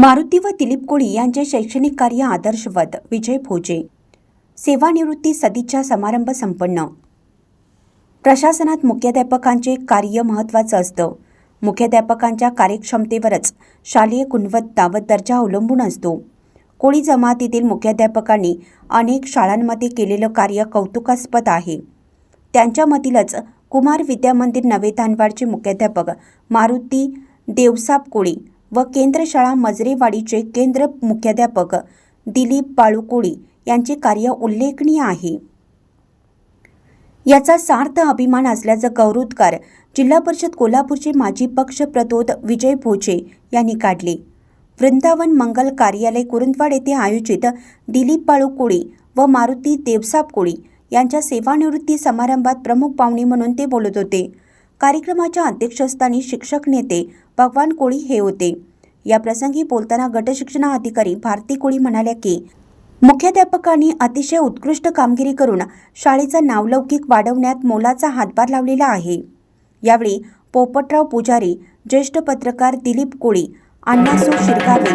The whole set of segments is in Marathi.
मारुती व दिलीप कोळी यांचे शैक्षणिक कार्य आदर्शवत. विजय भोजे. सेवानिवृत्ती सदिच्छा समारंभ संपन्न. प्रशासनात मुख्याध्यापकांचे कार्य महत्त्वाचं असतं. मुख्याध्यापकांच्या कार्यक्षमतेवरच शालेय गुणवत्ता व दर्जा अवलंबून असतो. कोळी जमातीतील मुख्याध्यापकांनी अनेक शाळांमध्ये केलेलं कार्य कौतुकास्पद आहे. त्यांच्यामधीलच कुमार विद्यामंदिर नवे धानवाडचे मुख्याध्यापक मारुती देवसाप कोळी व केंद्र शाळा मजरेवाडीचे केंद्र मुख्याध्यापक दिलीप बाळुकोळी यांचे कार्य उल्लेखनीय आहे. याचा सार्थ अभिमान असल्याचं गौरवोद्गार जिल्हा परिषद कोल्हापूरचे माजी पक्ष प्रतोद विजय भोजे यांनी काढले. वृंदावन मंगल कार्यालय कुरुंदवाड येथे आयोजित दिलीप बाळू कोळी व मारुती देवसाप कोळी यांच्या सेवानिवृत्ती समारंभात प्रमुख पाहुणे म्हणून ते बोलत होते. कार्यक्रमाच्या अध्यक्षस्थानी शिक्षक नेते भगवान कोळी हे होते. या प्रसंगी बोलताना गटशिक्षणाधिकारी भारती कोळी म्हणाल्या की मुख्याध्यापकांनी अतिशय उत्कृष्ट कामगिरी करून शाळेचा नावलौकिक वाढवण्यात मोलाचा हातभार लावलेला आहे. यावेळी पोपटराव पुजारी ज्येष्ठ पत्रकार दिलीप कोळी अण्णासू शिरगावे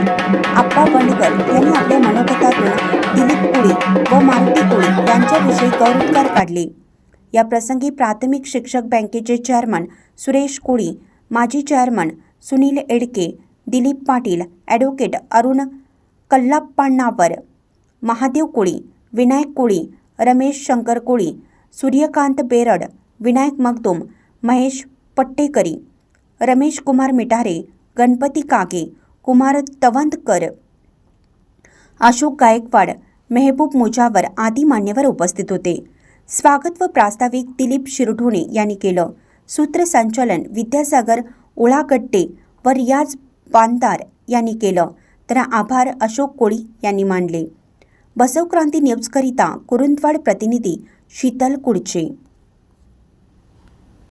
आप्पा बंडकर यांनी आपल्या मनोगतातून दिलीप कोळी व मारुती कोळी यांच्याविषयी गौरवकार काढले. या प्रसंगी प्राथमिक शिक्षक बँकेचे चेअरमन सुरेश कोळी माजी चेअरमन सुनील एडके दिलीप पाटील ॲडव्होकेट अरुण कल्लाप्पाण्णावर महादेव कोळी विनायक कोळी रमेश शंकर कोळी सूर्यकांत बेरड विनायक मगदुम महेश पट्टेकरी रमेश कुमार मिठारे गणपती कागे कुमार तवंतकर अशोक गायकवाड मेहबूब मुजावर आदी मान्यवर उपस्थित होते. स्वागत व प्रास्ताविक दिलीप शिरढोणे यांनी केलं. सूत्रसंचालन विद्यासागर उळागड्डे व रियाज बांदार यांनी केलं. तर आभार अशोक कोळी यांनी मानले. बसवक्रांती न्यूजकरिता कुरुंदवाड प्रतिनिधी शीतल कुडचे.